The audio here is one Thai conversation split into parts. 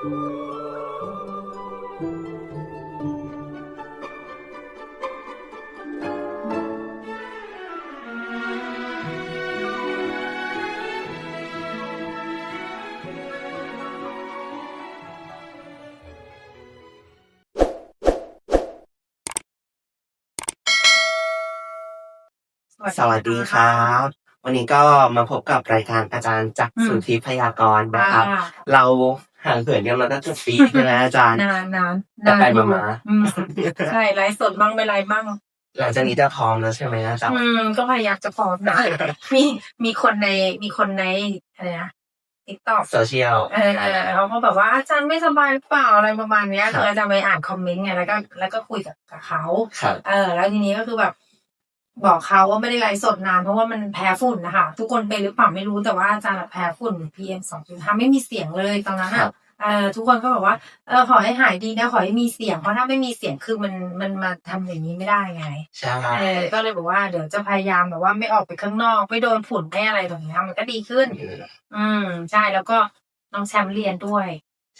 สวัสดีครับ วันนี้ก็มาพบกับรายการอาจารย์จักรอืมสุทธิพยากรณ์นะครับอ่าเรา ห่างเหินกันมาตั้งแต่ปีใช่ไหมอาจารย์นานนานแต่นานไปอยู่มาอืมใช่ไลฟ์สดบ้างไม่ไลฟ์บ้างหลังจากนี้จะพร้อมแล้วใช่ไหมอาจารย์อืมก็พยายามจะพร้อมนะมีมีคนในมีคนในอะไรนะติ๊กต็อกโซเชียลเออเออเขาก็แบบว่าอาจารย์ไม่สบายหรือเปล่าอะไรประมาณเนี้ยครับคืออาจารย์ไปอ่านคอมเมนต์ไงแล้วก็แล้วก็คุยกับกับเขาครับเออ แล้วทีนี้ก็คือแบบ บอกเขาว่าไม่ได้ไลฟ์สดนานเพราะว่ามันแพ้ฝุ่นนะคะ ทุกคนเป็นหรือเปล่าไม่รู้แต่ว่าอาจารย์แพ้ฝุ่น PM สองจุดห้าไม่มีเสียงเลยตอนนั้นครัอะบเออทุกคนก็บอกว่าเออขอให้หายดีนะขอให้มีเสียงเพราะถ้าไม่มีเสียงคือมันมันมาทำอย่างนี้ไม่ได้ไงใช่เออก็เลยบอกว่าเดี๋ยวจะพยายามแบบว่าไม่ออกไปข้างนอกไม่โดนฝุ่นไม่อะไรตรงนี้ยมันก็ดีขึ้น อืมใช่แล้วก็น้องแชมป์เรียนด้วย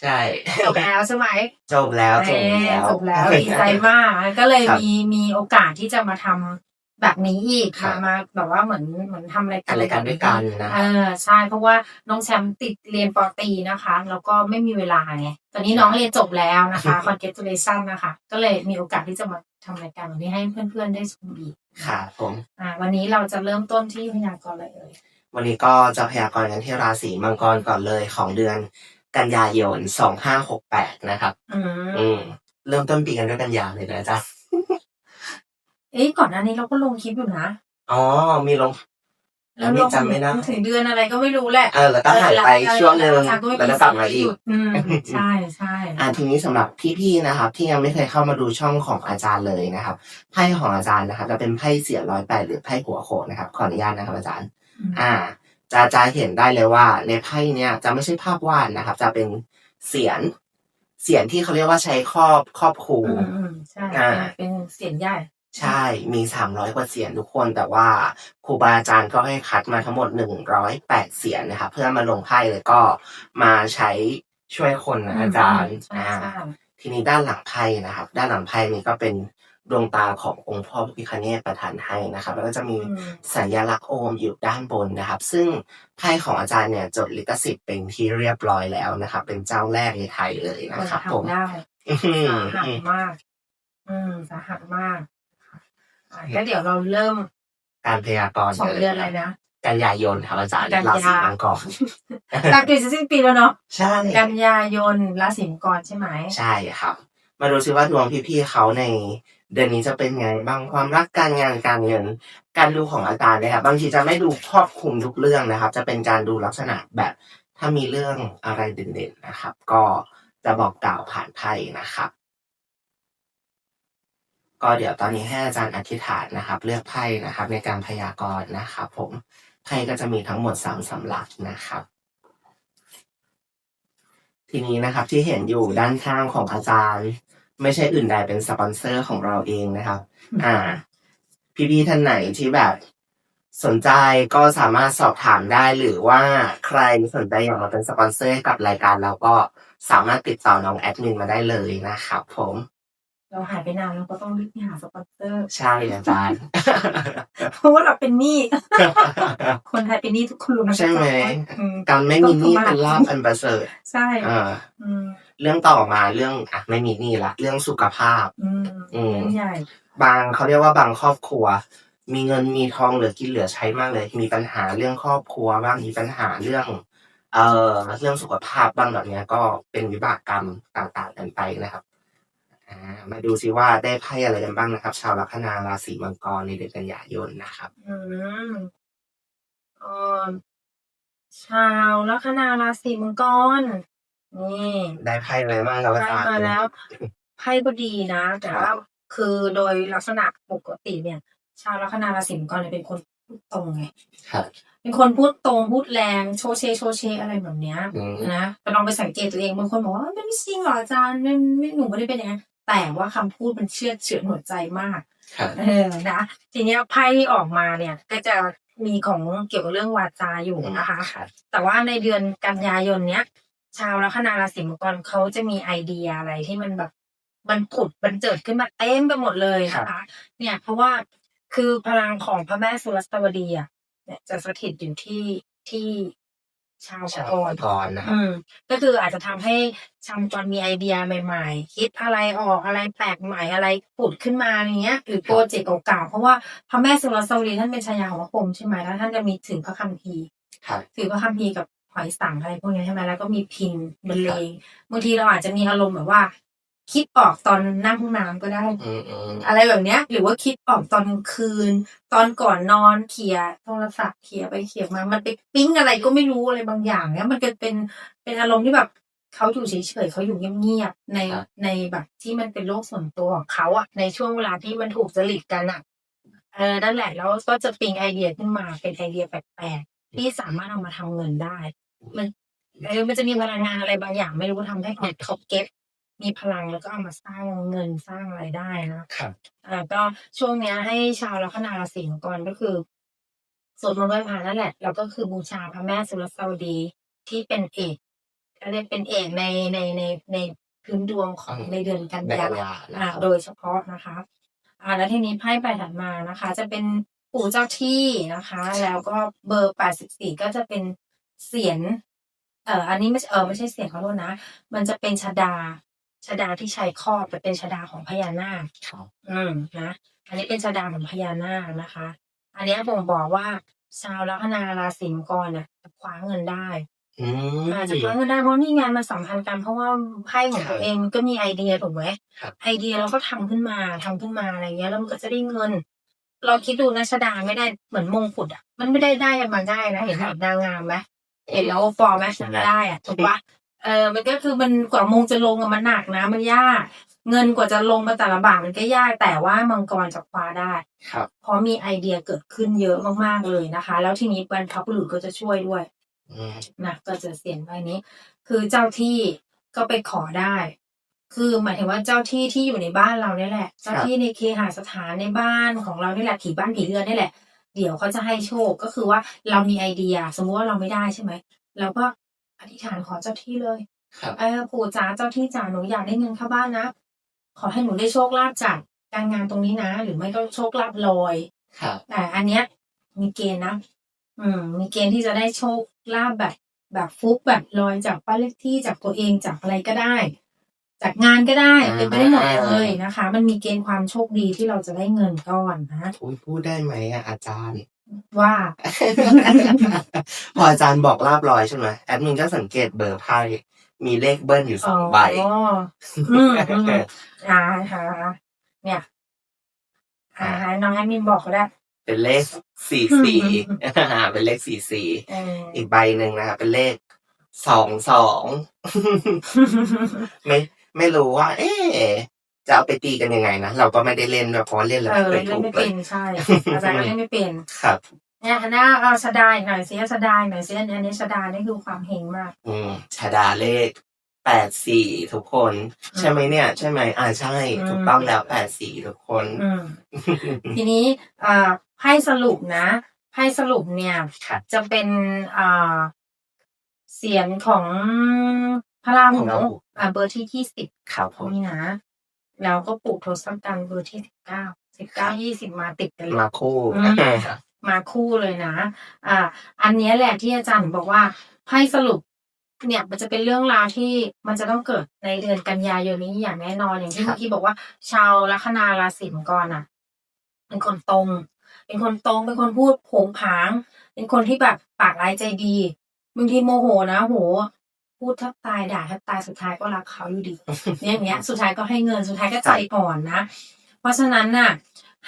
ใช่จบแล้วใช่ไหมจบแล้วจบเอแล้อวจบแล้วดีใจมากก็เลยครับมีมีโอกาสที่จะมาทำ แบบนี้อีกครัค่ะบมาแบบว่าเหมือนเหมือนทำรายการรายการด้วยกันนะเออใช่เพราะว่าน้องแชมป์ติดเรียนปอตรีนะคะ แล้วก็ไม่มีเวลาไงตอนนี้น้องเรียนจบแล้วนะคะ congratulation นะคะ ก็เลยมีโอกาสที่จะมาทำรายการแบบนี้ให้เพื่อนๆได้ชมอีกครับผมอ่า วันนี้เราจะเริ่มต้นที่พยากรณ์อะไรเอ่ยวันนี้ก็จะพยากรณ์กันที่ราศีมังกรก่อนเลยของเดือนกันยายนสองห้าหกแปดนะครับ อืมอืมเริ่มต้นปีกันด้วยกันยาเลยนะอาจารย์ เอ้ยก่อนหน้านี้เราก็ลงคลิปอยู่นะอ๋อมีลง แล้วลงจำไม่ได้ถึงเดือนอะไรก็ไม่รู้แหละ เออแล้วก็หายไปช่วงหนึ่งแล้วก็ไม่แล้วมีก็กลับมาอีกหยุดอืมใช่ใช่อ่าทีนี้สำหรับพี่ๆนะครับ ที่ยังไม่เคยเข้ามาดูช่องของอาจารย์เลยนะครับไพ่ของอาจารย์นะครับจะเป็นไพ่เสียร้อยแปดหรือไพ่หัวโขนนะครับขออนุญาตนะครับอาจารย์ อ่า จะจะเห็นได้เลยว่า ในไพ่เนี้ยจะไม่ใช่ภาพวาดนะครับ จะเป็นเสียนเสียนที่เขาเรียกว่าใช้ครอบครอบครูอืมอืมใช่อ่าเป็นเสียงใหญ่ ใช่ มีสามร้อยกว่าเสียนทุกคน แต่ว่าครูบาอาจารย์ก็ให้คัดมาทั้งหมดหนึ่งร้อยแปดเสียนนะครับเพื่อมาลงไพ่แล้วก็มาใช้ช่วยคนนะอาจารย์ใช่อ่าใช่ทีนี้ด้านหลังไพ่นะครับ ด้านหลังไพ่นี้ก็เป็นดวงตาขององค์พ่อพระพิฆเนศประทานให้นะครับ แล้วก็จะมีอืมสัญลักษณ์โอมอยู่ด้านบนนะครับ ซึ่งไพ่ของอาจารย์เนี่ยจดลิขสิทธิ์เป็นที่เรียบร้อยแล้วนะครับ เป็นเจ้าแรกในไทยเลยคนนะครับผมทำได้อื้อหือสาหัสมาก อืมสาหัสมาก อะก็เดี๋ยวเราเริ่มการพยากรณ์สองเดือนอะไรนะกันยายนครับอาจารย์กันยาราศีมังกรหลักเดือนจะสิ้นปีแล้วเนาะใช่กันยายนราศีมังกรใช่ไหมใช่ครับ มาดูซิว่าดวงพี่ๆเขาในเดือนนี้จะเป็นไงบ้างความรักการงานการเงิน การดูของอาจารย์นะครับบางทีจะไม่ดูครอบคลุมทุกเรื่องนะครับ จะเป็นการดูลักษณะแบบถ้ามีเรื่องอะไรเด่นๆนะครับ ก็จะบอกกล่าวผ่านไพ่นะครับ ก็เดี๋ยวตอนนี้ให้อาจารย์อธิษฐานนะครับ เลือกไพ่นะครับ ในการพยากรณ์นะครับ ผมไพ่ก็จะมีทั้งหมดสามสำลักนะครับทีนี้นะครับที่เห็นอยู่ด้านข้างของอาจารย์ ไม่ใช่อื่นใดเป็นสปอนเซอร์ของเราเองนะครับ อ่า พี่ๆท่านไหนที่แบบสนใจก็สามารถสอบถามได้หรือว่าใครสนใจอยากมาเป็นสปอนเซอร์ให้กับรายการเราก็สามารถติดต่อน้องแอดมินมาได้เลยนะครับผม เราหายไปนานเราก็ต้องรีบไปหาสปอนเซอร์ ใช่อาจารย์ เพราะว่าเราเป็นหนี้ คนไทยเป็นหนี้ทุกคนรู้นะใช่ไหมอืมการไม่มีหนี้เป็นลาภอันประเสริฐใช่อ่าอืมเรื่องต่อมาเรื่องอะไม่มีหนี้ละเรื่องสุขภาพ อืมอืมเรื่องใหญ่บางเขาเรียกว่าบางครอบครัว มีเงินมีทองเหลือกินเหลือใช้มากเลย มีปัญหาเรื่องครอบครัวบ้างมีปัญหาเรื่องเอ่อเรื่องสุขภาพบ้างแบบเนี้ยก็เป็นวิบากกรรมต่างๆกันไปนะครับอ่า มาดูซิว่าได้ไพ่อะไรกันบ้างนะครับ ชาวลัคนาราศีมังกรในเดือนกันยายนนะครับ อืมเออชาวลัคนาราศีมังกร นี่ได้ไพ่อะไรบ้างครับอาไพ่จารย์ มาแล้วไพ่ก็ดีนะ แต่ครับว่าคือโดยลักษณะปกติเนี่ย ชาวลัคนาราศีมังกรเนี่ยเป็นคนพูดตรงไงครับ เป็นคนพูดตรงพูดแรงโชว์เชโชว์เชอะไรแบบเนี้ย อืมนะแต่ลองไปสังเกตตัวเองบางคนบอกว่าไม่จริงหรออาจารย์ไม่ไม่หนูไม่ได้เป็นอย่างนั้น แต่ว่าคำพูดมันเชื่อดเฉือนหัวใจมากครับเออนะทีเนี้ยไพ่ที่ออกมาเนี่ย ก็จะมีของเกี่ยวกับเรื่องวาจาอยู่นะคะครับแต่ว่าในเดือนกันยายนเนี้ย ชาวลัคนาราศีมังกรเขาจะมีไอเดียอะไรที่มันแบบมันผุดบันเจิดขึ้นมาเต็มไปหมดเลยนะคะ เนี่ยเพราะว่าคือพลังของพระแม่สุรสวดีอะเนี่ยจะสถิตอยู่ที่ที่ ชาวชาวมังกรกรนะครับอืมก็คืออาจจะทำให้ชาวมังกรมีไอเดียใหม่ ๆ คิดอะไรออกอะไรแปลกใหม่อะไรผุดขึ้นมาอย่างเงี้ย หรือโปรเจกต์เก่าๆเพราะว่าพระแม่สุรสวดีท่านเป็นชายาของพระพรหมใช่ไหมแล้วท่านจะมีถือพระคัมภีร์ครับถือพระคัมภีร์กับหอยสังอะไรพวกนี้ใช่ไหมแล้วก็มีพินบรรเลงบางทีเราอาจจะมีอารมณ์แบบว่า คิดออกตอนนั่งห้องน้ำก็ได้อืมอืมอะไรแบบเนี้ย หรือว่าคิดออกตอนกลางคืน ตอนก่อนนอนเขี่ยโทรศัพท์เขี่ยไปเขี่ยมา มันไปปิ๊งอะไรก็ไม่รู้อะไรบางอย่างเนี้ยมันก็เป็นเป็นอารมณ์ที่แบบเขาอยู่เฉยๆเขาอยู่เงียบๆในในแบบที่มันเป็นโลกส่วนตัวของเขาอะในช่วงเวลาที่มันถูกจริตกันอะเออนั่นแหละแล้วก็จะปิ๊งไอเดียขึ้นมาเป็นไอเดียแปลกๆที่สามารถเอามาทำเงินได้ มันเออมันจะมีพลังงานอะไรบางอย่างไม่รู้ทำให้เขาเก็บ มีพลังแล้วก็เอามาสร้างเงินสร้างอะไรายได้นะครับอ่าก็ช่วงเนี้ยให้ชาวลัคนาราศีมังกรก็คือสวดมนต์ไหว้พระนั่นแหละ แล้วก็คือบูชาพระแม่สุรสวดีที่เป็นเอกก็เรียกเป็นเอกในในในในพื้นดวงของอืมในเดือนกันในยากันยานะอ่าครับโดยเฉพาะนะคะ อ่าแล้วทีนี้ไพ่ใบถัดมานะคะ จะเป็นปู่เจ้าที่นะคะ แล้วก็เบอร์แปดสิบสี่ก็จะเป็นเสียนเอ่ออันนี้ไม่ใช่เออไม่ใช่เสียงขอโทษนะ มันจะเป็นชดา ชดาที่ใช้ครอบแต่เป็นชดาของพญานาคครับอืมนะ อันนี้เป็นชดาของพญานาคนะคะ อันนี้บ่งบอกว่าชาวลัคนาราศีมังกรเนี่ยจะคว้าเงินได้อืมอาจจะคว้าเงินได้เพราะนี่ไงานมันสัมพันธ์กันเพราะว่าไพ่ของตัวเองมันก็มีไอเดียถูกไหมครับไอเดียเราก็ทำขึ้นมาทำขึ้นมาอะไรเงี้ยแล้วมันก็จะได้เงิน เราคิดดูนะชดาไม่ได้เหมือนมงกุฎอะ มันไม่ได้ได้มาง่ายนะเห็นแบบนางงามไหมเห็นแล้วโอปอล์ไหมได้อะถูกปะ เออมันก็คือมันกว่ามงจะลงอะมันหนักนะ มันยาก เงินกว่าจะลงมาแต่ละบาทมันก็ยากแต่ว่ามังกรจะคว้าได้ ครับ เพราะมีไอเดียเกิดขึ้นเยอะมากๆเลยนะคะ แล้วทีนี้บรรพบุรุษก็จะช่วยด้วยอืมนะก็จะเสียงใบนี้ คือเจ้าที่ก็ไปขอได้ คือหมายถึงว่าเจ้าที่ที่อยู่ในบ้านเราเนี่ยแหละ เจ้าที่ในเคหสถานในบ้านของเรานี่แหละผีบ้านผีเรือนนี่แหละ เดี๋ยวเขาจะให้โชคก็คือว่าเรามีไอเดีย สมมุติว่าเราไม่ได้ใช่ไหมเราก็ อธิษฐานขอเจ้าที่เลยครับเออปู่จ๋าเจ้าที่จ๋าหนูอยากได้เงินเข้าบ้านนะขอให้หนูได้โชคลาภจากการงานตรงนี้นะ หรือไม่ก็โชคลาภลอยครับแต่อันเนี้ย มีเกณฑ์นะ อืม มีเกณฑ์ที่จะได้โชคลาภแบบ แบบฟุกแบบลอยจากบ้านเลขที่จากตัวเองจากอะไรก็ได้ จากงานก็ได้อ่าเป็นไปได้หมดเลยนะคะ มันมีเกณฑ์ความโชคดีที่เราจะได้เงินก้อนนะอุ๊ยพูดได้ไหมอะอาจารย์ ว่าพออาจารย์บอกลาบลอยใช่ไหมแอดมินก็สังเกตเบอร์ไพ่มีเลขเบิ้ลอยู่สอ๋อองใบอืมอืมอ่าค่ะเนี่ยอ่าให้น้องแอดมินบอกก็ได้เป็นเลขสี่สี่เป็นเลขสี่สี่เอออีกใบหนึ่งนะครับเป็นเลขสองสองไม่ไม่รู้ว่า เอ๊ะ จะเอาไปตีกันยังไงนะเราก็ไม่ได้เล่นด้วยเพราะว่าเล่นแล้วเออไม่เคยเล่ถูนกไม่เลเป็ย นใช่อาจารย์ก็เล่นไม่เป็นครับ เนี่ยฮันน่าเอาชะดาอีกหน่อยสิเอาชะดาอีกหน่อยสิอันนี้อันนี้ชะดานี่คือความเฮงมาก อืมชาดาเลขแปดสี่ทุกคน ใช่ไหมเนี่ย ใช่ไหมอ่าใช่ อืม ถูกต้องแล้วแปดสี่ทุกคน อืม ทีนี้อ่าไพ่สรุปนะไพ่สรุปเนี่ยครับจะเป็นอ่าเสียงของพระราขหูองราหู อ่าเบอร์ที่ยี่สิบครับผมนี่นะ แล้วก็ปลูกโทศกัณฐ์เบอร์ที่สิบเก้าสิบเก้ายี่สิบมาติดกันเลยมาคู่อืมมาคู่เลยนะ อ่า อันเนี้ยแหละที่อาจารย์บอกว่าไพ่สรุปเนี่ยมันจะเป็นเรื่องราวที่มันจะต้องเกิดในเดือนกันยายนนี้อย่างแน่นอนอย่างที่ครับเมื่อกี้บอกว่า ชาวลัคนาราศีมังกรอะ เป็นคนตรง เป็นคนตรงเป็นคนพูดโผงผาง เป็นคนที่แบบปากร้ายใจดีบางทีโมโหนะโห พูดแทับตายด่าแทบตายสุดท้ายก็รักเขาอยู่ดีเนี่ยอย่างเงี้ยสุดท้ายก็ให้เงินสุดท้ายก็ใจอ่อนนะ เพราะฉะนั้นน่ะ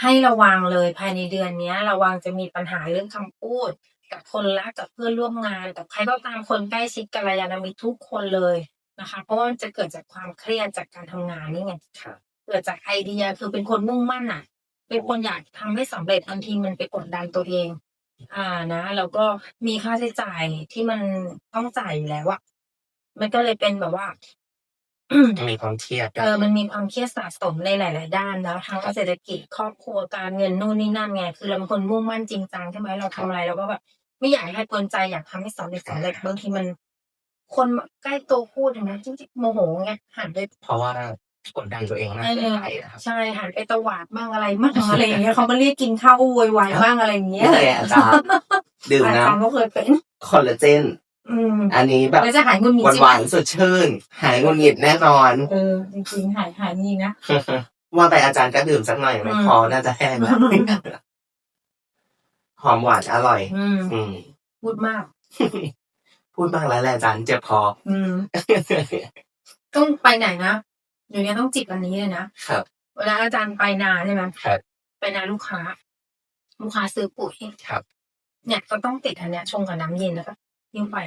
ให้ระวังเลยภายในเดือนเนี้ย ระวังจะมีปัญหาเรื่องคำพูด กับคนรักกับเพื่อนร่วมงานกับใครก็ตามคนใกล้ชิดกัลยาณมิตรทุกคนเลยนะคะ เพราะว่ามันจะเกิดจากความเครียดจากการทำงานนี่ไงครับเกิดจากไอเดียคือเป็นคนมุ่งมั่นอะ เป็นคนอยากทำให้สำเร็จบางทีมันไปกดดันตัวเอง อ่านะแล้วก็มีค่าใช้จ่ายที่มันต้องจ่ายอยู่แล้วอะ มันก็เลยเป็นแบบว่ามีความเครียด เออ มันมีความเครียดสะสมในหลาย ๆ ด้านแล้วทั้งเศรษฐกิจครอบครัวการเงินนู่นนี่นั่นไง คือเราเป็นคนมุ่งมั่นจริงจังใช่ไหมเราทำอะไรเราก็แบบไม่อยากให้ใครกวนใจอยากทำให้สำเร็จสำเร็จบางทีมัน คนใกล้ตัวพูดอย่างนี้ยจริงๆโมโหเงี้ยหันไปเพราะว่ากดดันตัวเองมากเกินไปนะครับใช่หันไปตวาดบ้างอะไรบ้างอะไรอย่างเงี้ยเขาก็เรียกกินข้าวโวยวายบ้างอะไรอย่างเงี้ยนี่เลยอาจารย์ดื่มอาน้จารย์ก็เคยเป็นำคอลลาเจน อืมอันนี้แบบแล้วจะหายงุนงิดหวานใช่หไหมวานๆสดชื่น หายงุนงิดแน่นอน เออจริงๆหายหายนี่นะ ว่าไปอาจารย์ก็ดื่มสักหน่อยไหมอืม คอน่าจะแห้งแล้วหอมหวานอร่อย อืมอืม พูดมาก พูดมากแล้วแหละอาจารย์เจ็บคอ อืม ต้องไปไหนนะเดี๋ยวนี้ต้องจิบอันนี้เลยนะครับ เวลาอาจารย์ไปนาใช่ไหมครับ ไปนาลูกค้า ลูกค้าซื้อปุ๋ยครับ เนี่ยก็ต้องติดอันเนี้ยชงกับน้ำเย็นแล้วก็ ยิ่งไป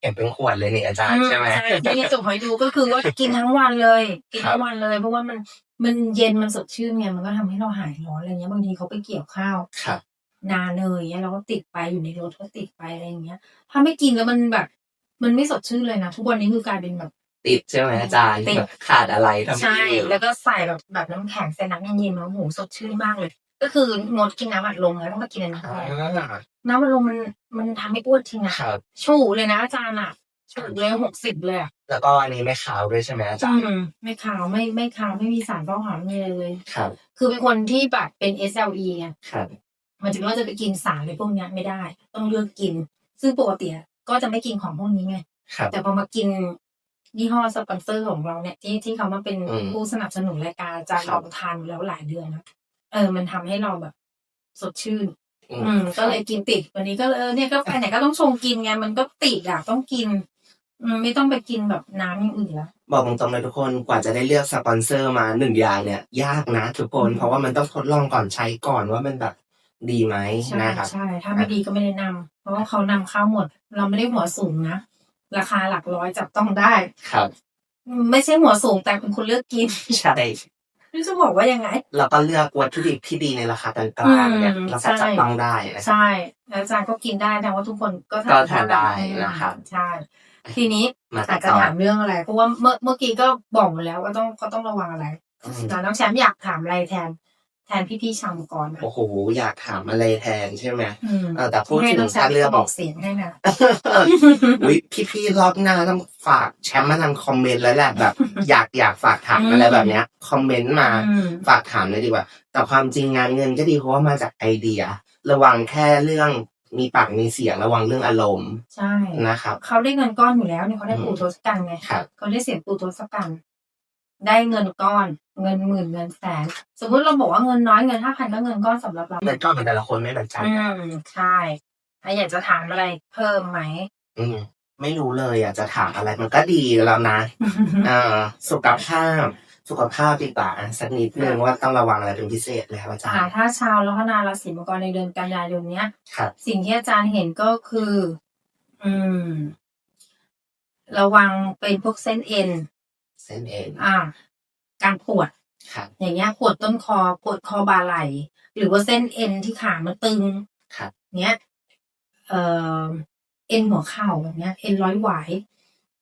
เห็นเป็นขวดเลยนี่อาจารย์ใช่ไหมที่นี่จุกหอยดูก็คือว่ากินทั้งวันเลย กินทั้งวันเลย เพราะว่ามันมันเย็นมันสดชื่นไงมันก็ทำให้เราหายร้อนอะไรเงี้ยบางทีเขาไปเกี่ยวข้าวครับนาเนยเงี้ยเราก็ติดไปอยู่ในรถก็ติดไปอะไรอย่างเงี้ย ถ้าไม่กินแล้วมันแบบ มันไม่สดชื่นเลยนะทุกวันนี้คือกลายเป็นแบบ ติดใช่ไหมอาจารย์ติดแบบขาดอะไรทำไม่ใช่ได้แล้วก็ใส่แบบแบบน้ำแข็งใส่น้ำเย็นๆแล้วโหสดชื่นมากเลย ก็คืองดกินน้ำอัดลมแล้วต้องมากินอันนี้แทนอ่า น้ำอัดลมมันมันทำให้อ้วนจริงนะครับ ชูเลยนะอาจารย์อะชูเลยหกสิบเลยอะแล้วก็อันนี้ไม่ขาวด้วยใช่ไหมอาจารย์อืมไม่ขาวไม่ไม่ขาวไม่มีสารต้องหาไม่มีอะไรเลย ครับ คือเป็นคนที่แบบเป็น SLE ไงครับมันจะว่าจะไปกินสารอะไรพวกเนี้ยไม่ได้ ต้องเลือกกิน ซึ่งปกติอะก็จะไม่กินของพวกนี้ไง ครับ แต่พอมากินยี่ห้อสปอนเซอร์ของเราเนี่ยที่ที่เขามาเป็นอืมผู้สนับสนุนรายการอาจารย์ครัลบองทานอยู่แล้วหลายเดือนนะเออ มันทำให้เราแบบ สดชื่น อือืมก็เลยกินติดวันนี้ก็เลยเออเนี่ยก็ไปไหนก็ต้องชงกินไงมันก็ติดอะต้องกินอืมไม่ต้องไปกินแบบน้ำอย่างอื่นละบอกตรงๆเลยทุกคนกว่าจะได้เลือกสปอนเซอร์มาหนึ่งอย่างเนี่ย ยากนะทุกคนอืมเพราะว่ามันต้องทดลองก่อนใช้ก่อนว่ามันแบบดีไหมใช่นะครับใช่ถ้าไม่ดีก็ไม่ได้นำเพราะว่าเขานำเข้าหมด เราไม่ได้หัวสูงนะราคาหลักร้อยจับต้องได้ครับอืมไม่ใช่หัวสูงแต่เป็นคนเลือกกินใช่ ไม่จะบอกว่ายังไงแล้วก็เลือกวัตถุดิบที่ดีในราคากลางๆเนี่ยอืมเราก็จับต้องได้นะครับใช่แล้วอาจารย์ก็กินได้แต่ว่าทุกคนก็ก็ทานได้นะครับ ใช่ทีนี้มาอาจจะต่อถามเรื่องอะไรเพราะว่าเมื่อเมื่อกี้ก็บอกมาแล้วว่าต้องก็ต้องระวังอะไรอืมแต่น้องแชมป์อยากถามอะไรแทน แทนพี่ๆชาวมังกรนะโอ้โหอยากถามอะไรแทนใช่ไหมอืมเออแต่พูดให้ถึงน้องแชมถ้าป์เลือกบบออกกเสียงให้นะ อุ้ยพี่ๆรอบหน้าต้องฝากแชมป์มาทางคอมเมนต์แล้วแหละแบบ อยากอยากฝากถามอะไรแบบเนี้ยคอมเมนต์มา อืม ฝากถามเลยดีกว่า แต่ความจริงงานเงินก็ดีเพราะว่ามาจากไอเดีย ระวังแค่เรื่องมีปากมีเสียงระวังเรื่องอารมณ์ใช่ นะครับ เขาได้เงินก้อนอยู่แล้วเนี่ยเขาได้ปูโทศกัณฐ์ไงครับ เขาได้เสียงปูโทศกัณฐ์ ได้เงินก้อน เงินหมื่นเงินแสน สมมติเราบอกว่าเงินน้อยเงินห้าพันก็เงินก้อนสำหรับเราเงินก้อนของแต่ละคนไม่เหมือนกันอืมใช่ถ้าอยากจะถามอะไรเพิ่มไหมอืมไม่รู้เลยอยากจะถามอะไรมันก็ดีแล้วนะอ่าสุขภาพสุขภาพดีกว่าอะสักนิดนึงว่าต้องระวังอะไรเป็นพิเศษเลยครับอาจารอ่าย์ถ้าชาวลัคนาราศีมังกรในเดือนกันยายนเนี้ยครับสิ่งที่อาจารย์เห็นก็คือ อืม ระวังเป็นพวกเส้นเอ็น เส้นเอ็นอ่าการปวดครับอย่างเงี้ยปวดต้นคอปวดคอบ่าไหล่หรือว่าเส้นเอ็นที่ขามันตึงครับเนี้ยเอ่อเอ็นหัวเข่าแบบเนี้ยเอ็นร้อยหวาย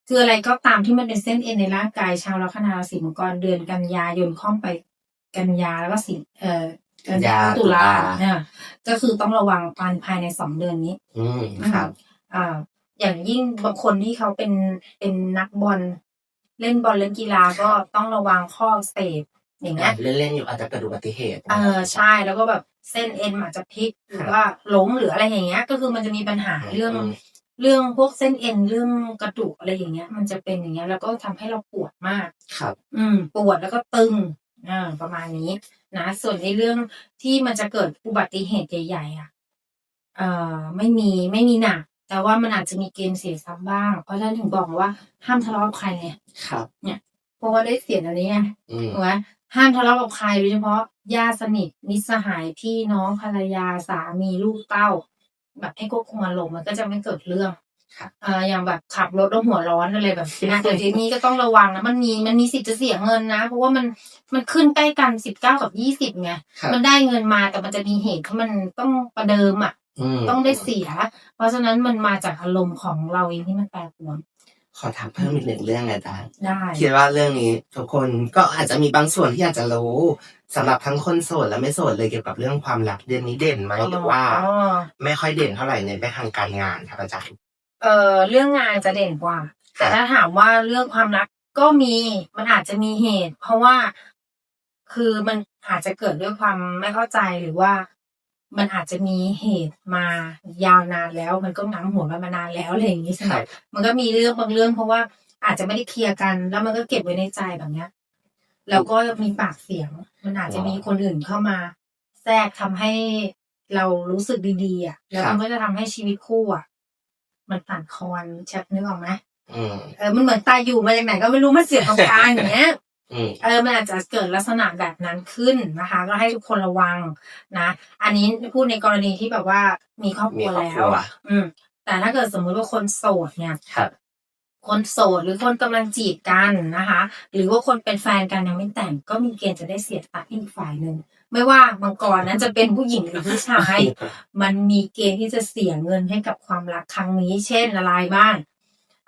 คืออะไรก็ตามที่มันเป็นเส้นเอ็นในร่างกายชาวลัคนาราศีมังกรเดือนกันยายนข้อมไปกันยาแล้วก็สิงเอ่อกันยาตุลาเนี่ยก็คือต้องระวังภายภายในสองเดือนนี้ อืมครับ อ่า อย่างยิ่งบางคนที่เขาเป็นเป็นนักบอล เล่นบอลเล่นกีฬาก็ต้องระวังข้ออักเสพอย่างเงี้ยเล่นๆอยู่อาจจะเกิดอุบัติเหตุเออใช่แล้วก็แบบเส้นเอ็นอาจจะพลิกหรือว่าล้มหรืออะไรอย่างเงี้ย ก็คือมันจะมีปัญหาเรื่องมเรื่องพวกเส้นเอ็นเรื่องกระดูกอะไรอย่างเงี้ย มันจะเป็นอย่างเงี้ย แล้วก็ทำให้เราปวดมาก ครับ อืม ปวดแล้วก็ตึงอ่าประมาณนี้นะส่วนในเรื่องที่มันจะเกิดอุบัติเหตุใหญ่ๆอะเอ่อไม่มีไม่มีหนัก แต่ว่ามันอาจจะมีเกณฑ์เสียทรัพย์บ้าง เพราะฉะนั้นถึงบอกว่าห้ามทะเลาะกับใครไงครับเพราะว่าได้เสียงอันนี้ไงอืมถูกไหมห้ามทะเลาะกับใครโดยเฉพาะญาติสนิทมิตรสหายพี่น้องภรรยาสามีลูกเต้า แบบให้ควบคุมอารมณ์มันก็จะไม่เกิดเรื่องครับเอ่ออย่างแบบขับรถแล้วหัวร้อนอะไรแบบนี้นะแต่ทีนี้ก็ต้องระวังนะมันมีมันมีสิทธิ์จะเสียเงินนะ เพราะว่ามันมันขึ้นใกล้กันสิบเก้ากับยี่สิบไงครับ มันได้เงินมาแต่มันจะมีเหตุที่มันต้องประเดิมอะอืม ต้องได้เสีย เพราะฉะนั้นมันมาจากอารมณ์ของเราเองที่มันแปรปรวน ขอถามเพิ่มอีกหนึ่งเรื่องอาจารย์ได้คิดว่าเรื่องนี้ ทุกคนก็อาจจะมีบางส่วนที่อาจจะรู้สำหรับทั้งคนโสดและไม่โสดเลยเกี่ยวกับเรื่องความรักเดือนนี้เด่นไหมหรือว่าอ๋อไม่ค่อยเด่นเท่าไหร่ในไปทางการงานครับอาจารย์เออเรื่องงานจะเด่นกว่า แต่ถ้าถามว่าเรื่องความรักก็มีมันอาจจะมีเหตุ เพราะว่าคือมันอาจจะเกิดด้วยความไม่เข้าใจหรือว่า มันอาจจะมีเหตุมายาวนานแล้ว มันก็หนังหัวมันมานานแล้วอะไรอย่างนี้ใช่ไหมครับมันก็มีเรื่องบางเรื่องเพราะว่าอาจจะไม่ได้เคลียร์กัน แล้วมันก็เก็บไว้ในใจแบบเนี้ยแล้วก็มีปากเสียง มันอาจจะมีคนอื่นเข้ามา แทรกทำให้เรารู้สึกดีๆอะแล้วมันก็จะทำให้ชีวิตคู่อะ มันตัดคอนชัดนึกออกไหมอืมเออมันเหมือนตายอยู่มาจากไหนก็ไม่รู้มาเสียบตรงกลางอย่างเงี้ยอืม เออมันอาจจะเกิดลักษณะแบบนั้นขึ้นนะคะ ก็ให้ทุกคนระวังนะ อันนี้พูดในกรณีที่แบบว่ามีครอบคมีรัวครอบแล้ครัววอืม แต่ถ้าเกิดสมมุติว่าคนโสดเนี่ยครับคนโสดหรือคนกำลังจีบกันนะคะ หรือว่าคนเป็นแฟนกันยังไม่แต่ง ก็มีเกณฑ์จะได้เสียตัดอีกฝ่ายหนึ่งไม่ว่ามังกรนั้นจะเป็นผู้หญิงหรือผู้ชาย มันมีเกณฑ์ที่จะเสียเงินให้กับความรักครั้งนี้ เช่นอะไรบ้าง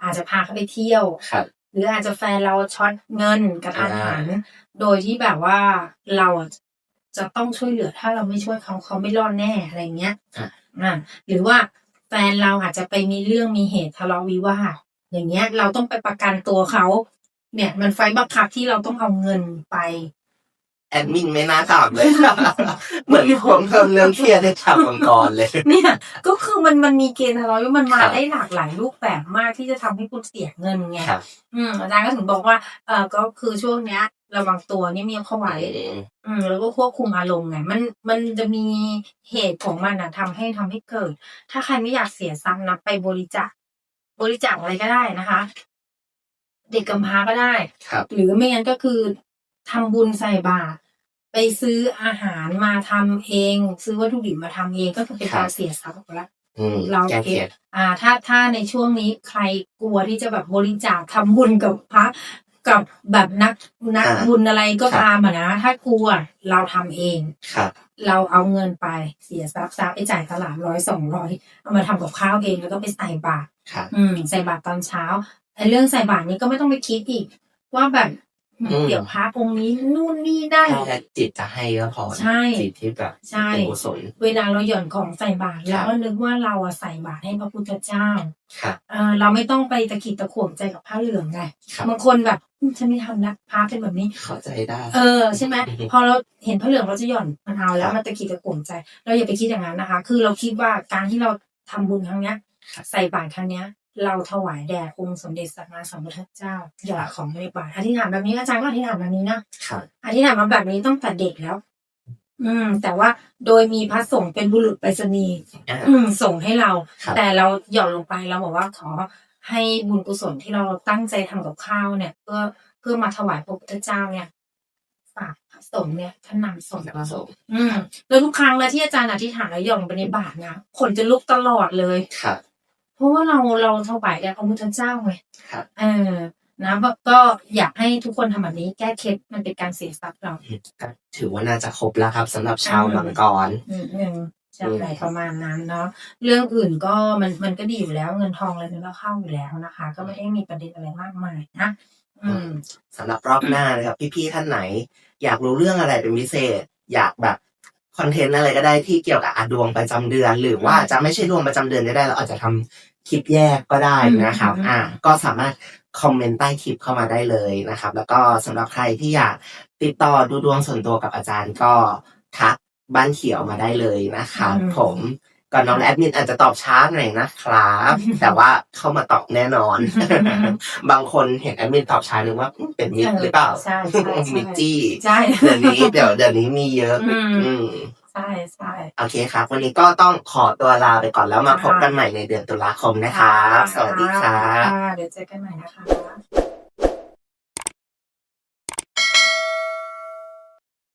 อาจจะพาเขาไปเที่ยวครับ หรืออาจจะแฟนเราช็อตเงินกันอาหารโดยที่แบบว่าเราอะจะต้องช่วยเหลือถ้าเราไม่ช่วยเขาเขาไม่รอดแน่อะไรเงี้ยอะอ่าหรือว่าแฟนเราอาจจะไปมีเรื่องมีเหตุทะเลาะวิวาทอย่างเงี้ย เราต้องไปประกันตัวเขาเนี่ย มันไฟบังคับที่เราต้องเอาเงินไป แอดมินไม่น่าถามเลย เหมือนผมเพิ่มเรื่องเครียดให้ทำมังกรเลย เนี่ย ก็คือมันมันมีเกณฑ์ทะเลาะวิวาทมันมาครับได้หลากหลายรูปแบบมากที่จะทำให้คุณเสียเงินไงครับ อืมอาจารย์ก็ถึงบอกว่าเออก็คือช่วงเนี้ย ระวังตัวนี่มีเข้าไว้ อืมแล้วก็ควบคุมอารมณ์ไงมันมันจะมีเหตุของมันอะทำให้ทำให้เกิด ถ้าใครไม่อยากเสียซ้ำนะไปบริจาคบริจาคอะไรก็ได้นะคะ เด็กกำพร้าก็ได้ ครับ หรือไม่งั้นก็คือ ทำบุญใส่บาตรไปซื้ออาหารมาทำเอง ซื้อวัตถุดิบมาทำเองก็คือเป็นครักาบรเสียทรัพย์แล้วอืมเราแก้เก็เครียบดอ่า ถ้าถ้าในช่วงนี้ใครกลัวที่จะแบบบริจาคทำบุญกับพระกับแบบนักนักอ่าบุญอะไรก็ครับ ตามอะนะถ้ากลัวเราทำเอง ครับ เราเอาเงินไปเสียทรัพย์ทรัพย์ไปจ่ายตลาดร้อยสองร้อยเอามาทำกับข้าวเองแล้วก็ไปใส่บาตรครับ อืม ใส่บาตรตอนเช้าไอ้เรื่องใส่บาตรนี้ก็ไม่ต้องไปคิดอีก ว่าแบบอืม เดี๋ยวพระองค์นี้นู่นนี่ได้ แค่จิตจะให้ก็พอใช่จิตที่แบบใช่เป็นกุศลเวลาเราหย่อนของใส่บาตรครับเราก็นึกว่าเราอะใส่บาตรให้พระพุทธเจ้าครับเออเราไม่ต้องไปตะขิดตะขวงใจกับผ้าเหลืองไงครับบางคนแบบอืมฉันไม่ทำนะพระเป็นแบบนี้ เข้าใจได้ เออใช่ไหมอือฮึพอเราเห็นผ้าเหลืองเราจะหย่อนมันเอาแล้ควรับมันตะขิดตะขวงใจ เราอย่าไปคิดอย่างนั้นนะคะ คือเราคิดว่าการที่เราทำบุญครั้งเนี้ยครับใส่บาตรครั้งเนี้ย เราถวายแด่องค์สมเด็จสัมมาสัมพุทธเจ้าหยอดของในบาตรอธิษฐานแบบนี้อาจารย์ก็อธิษฐานแบบนี้นะครับอธิษฐานมาแบบนี้ตั้งแต่เด็กแล้ว อืม แต่ว่าโดยมีพระสงฆ์เป็นบุรุษไปรษณีย์อ่าอืมส่งให้เราครับแต่เราหย่อนลงไปเราบอกว่าขอให้บุญกุศลที่เราตั้งใจทำกับข้าวเนี่ย เพื่อเพื่อมาถวายพระพุทธเจ้าเนี่ยฝากพระสงฆ์เนี่ยท่านนำส่งแล้วเราก็ส่งอืมแล้วทุกครั้งนะที่อาจารย์อธิษฐานแล้วหย่อนลงไปในบาตรนะขนจะลุกตลอดเลยครับ เพราะว่าเราเราถวายแด่พระพุทธเจ้าไงครับ เออนะก็ก็อยากให้ทุกคนทำแบบนี้แก้เคล็ดมันเป็นการเสียทรัพย์เราก็ถือว่าน่าจะครบแล้วครับสำหรับชาวอืมมังกรอืมอืมใช่อืมประมาณนั้นเนาะเรื่องอื่นก็มันมันก็ดีอยู่แล้วเงินทองอะไรมันก็เข้าอยู่แล้วนะคะ ก็ไม่ได้มีประเด็นอะไรมากมายนะอืมสำหรับรอบหน้านะครับ พี่ๆท่านไหน อยากรู้เรื่องอะไรเป็นพิเศษ อยากแบบ คอนเทนต์อะไรก็ได้ที่เกี่ยวกับอะดวงประจำเดือน หรือว่าจะไม่ใช่ดวงประจำเดือนก็ได้เราอาจจะทำคลิปแยกก็ได้นะครับอืมอ่า ก็สามารถคอมเมนต์ใต้คลิปเข้ามาได้เลยนะครับ แล้วก็สำหรับใครที่อยากติดต่อดูดวงส่วนตัวกับอาจารย์ก็ทักบ้านเขียวมาได้เลยนะครับอืมผม ก่อนน้องแอดมินอาจจะตอบช้าหน่อยนะครับ แต่ว่าเข้ามาตอบแน่นอน บางคนเห็นแอดมินตอบช้านึกว่าอืมเป็นมิดหรือเปล่าใช่ใช่ใช่มิดจี้ใช่เดี๋ยวนี้เดี๋ยวเดี๋ยวนี้มีเยอะอืมอืมใช่ใช่โอเคครับ วันนี้ก็ต้องขอตัวลาไปก่อนแล้วมาพบกันใหม่ในเดือนตุลาคมนะครับสวัสดีครับค่ะเดี๋ยวเจอกันใหม่นะคะ